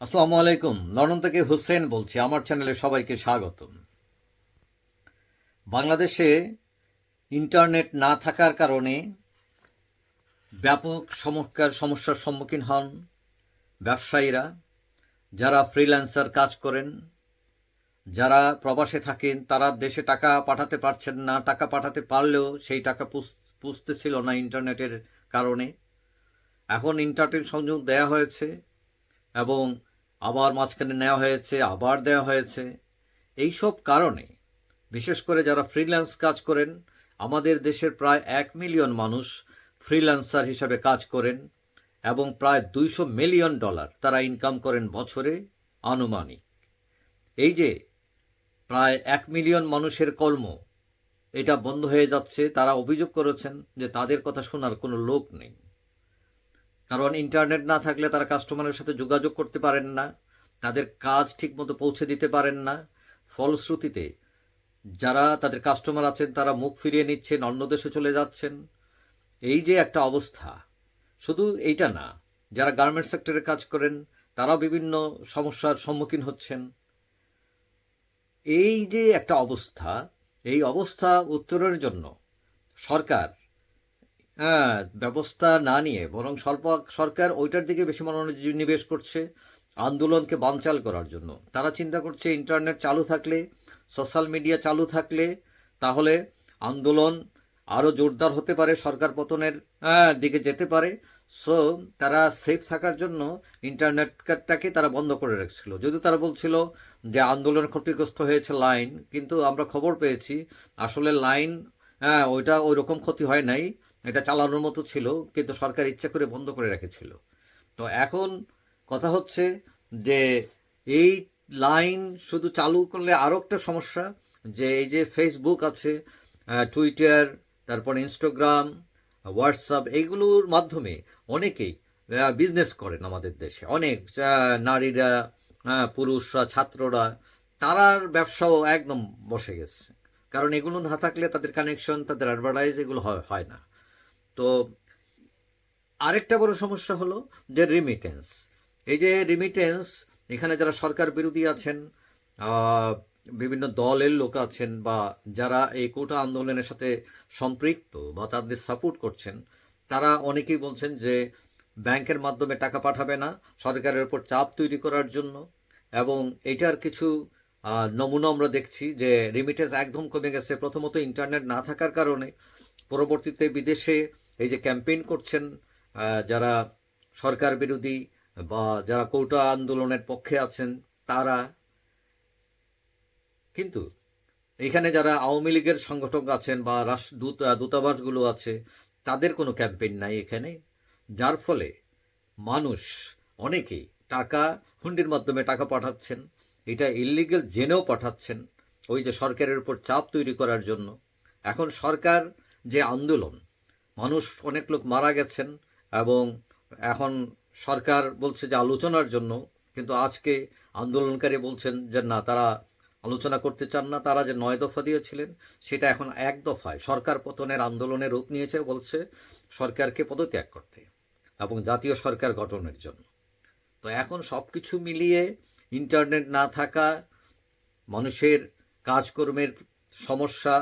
আসসালামু আলাইকুম। লন্ডন থেকে হুসেন বলছি। আমার চ্যানেলে সবাইকে স্বাগত বাংলাদেশে ইন্টারনেট না থাকার কারণে ব্যাপক সমস্যার সমস্যার সম্মুখীন হন ব্যবসায়ীরা, যারা ফ্রিল্যান্সার কাজ করেন, যারা প্রবাসে থাকেন, তারা দেশে টাকা পাঠাতে পারছেন না, টাকা পাঠাতে পারলেও সেই টাকা পুষ- পুষতেছিল না ইন্টারনেটের কারণে। এখন ইন্টারনেট সংযোগ দেয়া হয়েছে এবং আবার মাঝখানে নেওয়া হয়েছে, আবার দেওয়া হয়েছে। এই সব কারণে, বিশেষ করে যারা ফ্রিল্যান্স কাজ করেন, আমাদের দেশের প্রায় এক মিলিয়ন মানুষ ফ্রিল্যান্সার হিসাবে কাজ করেন এবং প্রায় দুইশো মিলিয়ন ডলার তারা ইনকাম করেন বছরে আনুমানিক। এই যে, প্রায় এক মিলিয়ন মানুষের কর্ম, এটা বন্ধ হয়ে যাচ্ছে, তারা অভিযোগ করেছেন যে তাদের কথা শোনার কোনো লোক নেই। কারণ ইন্টারনেট না থাকলে তারা কাস্টমারের সাথে যোগাযোগ করতে পারেন না, তাদের কাজ ঠিকমতো পৌঁছে দিতে পারেন না। ফলশ্রুতিতে, যারা তাদের কাস্টমার আছেন, তারা মুখ ফিরিয়ে নিচ্ছেন, অন্য দেশে চলে যাচ্ছেন। এই যে একটা অবস্থা, শুধু এইটা না, যারা গার্মেন্টস সেক্টরে কাজ করেন, তারাও বিভিন্ন সমস্যার সম্মুখীন হচ্ছেন। এই যে একটা অবস্থা, এই অবস্থা উত্তরের জন্য সরকার ব্যবস্থা না নিয়ে বরং স্বল্প সরকার ওইটার দিকে বেশি মনোনিবেশ করছে আন্দোলনকে বানচাল করার জন্য। তারা চিন্তা করছে ইন্টারনেট চালু থাকলে সোশ্যাল মিডিয়া চালু থাকলে তাহলে আন্দোলন আরও জোরদার হতে পারে সরকার পতনের হ্যাঁ, দিকে যেতে পারে। সো তারা সেফ থাকার জন্য ইন্টারনেটটাকে তারা বন্ধ করে রাখছিল। যদিও তারা বলছিল যে আন্দোলন ক্ষতিগ্রস্ত হয়েছে লাইন কিন্তু আমরা খবর পেয়েছি আসলে লাইন হ্যাঁ ওইটা ওই রকম ক্ষতি হয় নাই। এটা চালানোর মতো ছিল, কিন্তু সরকার ইচ্ছা করে বন্ধ করে রেখেছিল। তো এখন কথা হচ্ছে যে এই লাইন শুধু চালু করলে আরও একটা সমস্যা, যে এই যে ফেসবুক আছে টুইটার তারপর ইনস্টাগ্রাম হোয়াটসঅ্যাপ এইগুলোর মাধ্যমে অনেকেই বিজনেস করেন আমাদের দেশে। অনেক নারীরা পুরুষরা, ছাত্ররা, তারার ব্যবসাও একদম বসে গেছে। কারণ এগুলো না থাকলে তাদের কানেকশন তাদের অ্যাডভার্টাইজ এগুলো হয় না। তো আরেকটা বড় সমস্যা হলো যে রিমিটেন্স এই যে রিমিটেন্স এখানে যারা সরকার বিরোধী আছেন বিভিন্ন দলের লোক আছেন বা যারা এই কোটা আন্দোলনের সাথে সম্পৃক্ত বা তাদের সাপোর্ট করছেন, তারা অনেকেই বলছেন যে ব্যাংকের মাধ্যমে টাকা পাঠাবে না, সরকারের উপর চাপ তৈরি করার জন্য। এবং এটার কিছু নমুনা আমরা দেখছি যে রিমিটেন্স একদম কমে গেছে, প্রথমত ইন্টারনেট না থাকার কারণে। পরবর্তীতে বিদেশে এই যে ক্যাম্পেইন করছেন যারা সরকার বিরোধী বা যারা কৌটা আন্দোলনের পক্ষে আছেন, তারা কিন্তু এখানে যারা আওয়ামী লীগের সংগঠক আছেন বা রাষ্ট্র দূত দূতাবাসগুলো আছে, তাদের কোনো ক্যাম্পেইন নাই এখানে, যার ফলে মানুষ অনেকেই টাকা হুন্ডির মাধ্যমে টাকা পাঠাচ্ছেন, এটা ইলিগেল জেনেও পাঠাচ্ছেন, ওই যে সরকারের উপর চাপ তৈরি করার জন্য। এখন সরকার যে আন্দোলন মানুষ অনেক লোক মারা গেছেন এবং এখন সরকার বলছে যে আলোচনার জন্য, কিন্তু আজকে আন্দোলনকারী বলছেন যে না, তারা আলোচনা করতে চান না, তারা যে নয় দফা দিয়েছিলেন সেটা এখন এক দফায়। সরকার পতনের আন্দোলনের রূপ নিয়েছে বলছে সরকারকে পদত্যাগ করতে এবং জাতীয় সরকার গঠনের জন্য। তো এখন সব কিছু মিলিয়ে ইন্টারনেট না থাকা, মানুষের কাজকর্মের সমস্যা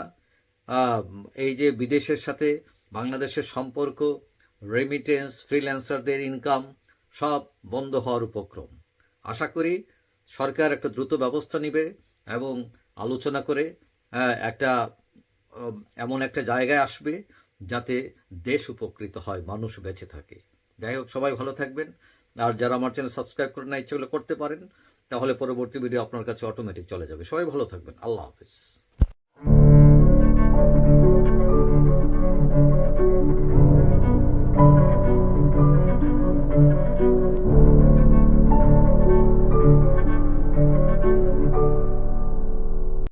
এই যে বিদেশের সাথে বাংলাদেশের সম্পর্ক রেমিটেন্স ফ্রিল্যান্সারদের ইনকাম সব বন্ধ হওয়ার উপক্রম। আশা করি সরকার একটা দ্রুত ব্যবস্থা নেবে এবং আলোচনা করে একটা এমন একটা জায়গায় আসবে যাতে দেশ উপকৃত হয়, মানুষ বেঁচে থাকে। যাই হোক, সবাই ভালো থাকবেন। আর যারা আমার চ্যানেল সাবস্ক্রাইব করে না ইচ্ছে করতে পারেন। তাহলে পরবর্তী ভিডিও আপনার কাছে অটোমেটিক চলে যাবে। সবাই ভালো থাকবেন। আল্লাহ হাফিজ।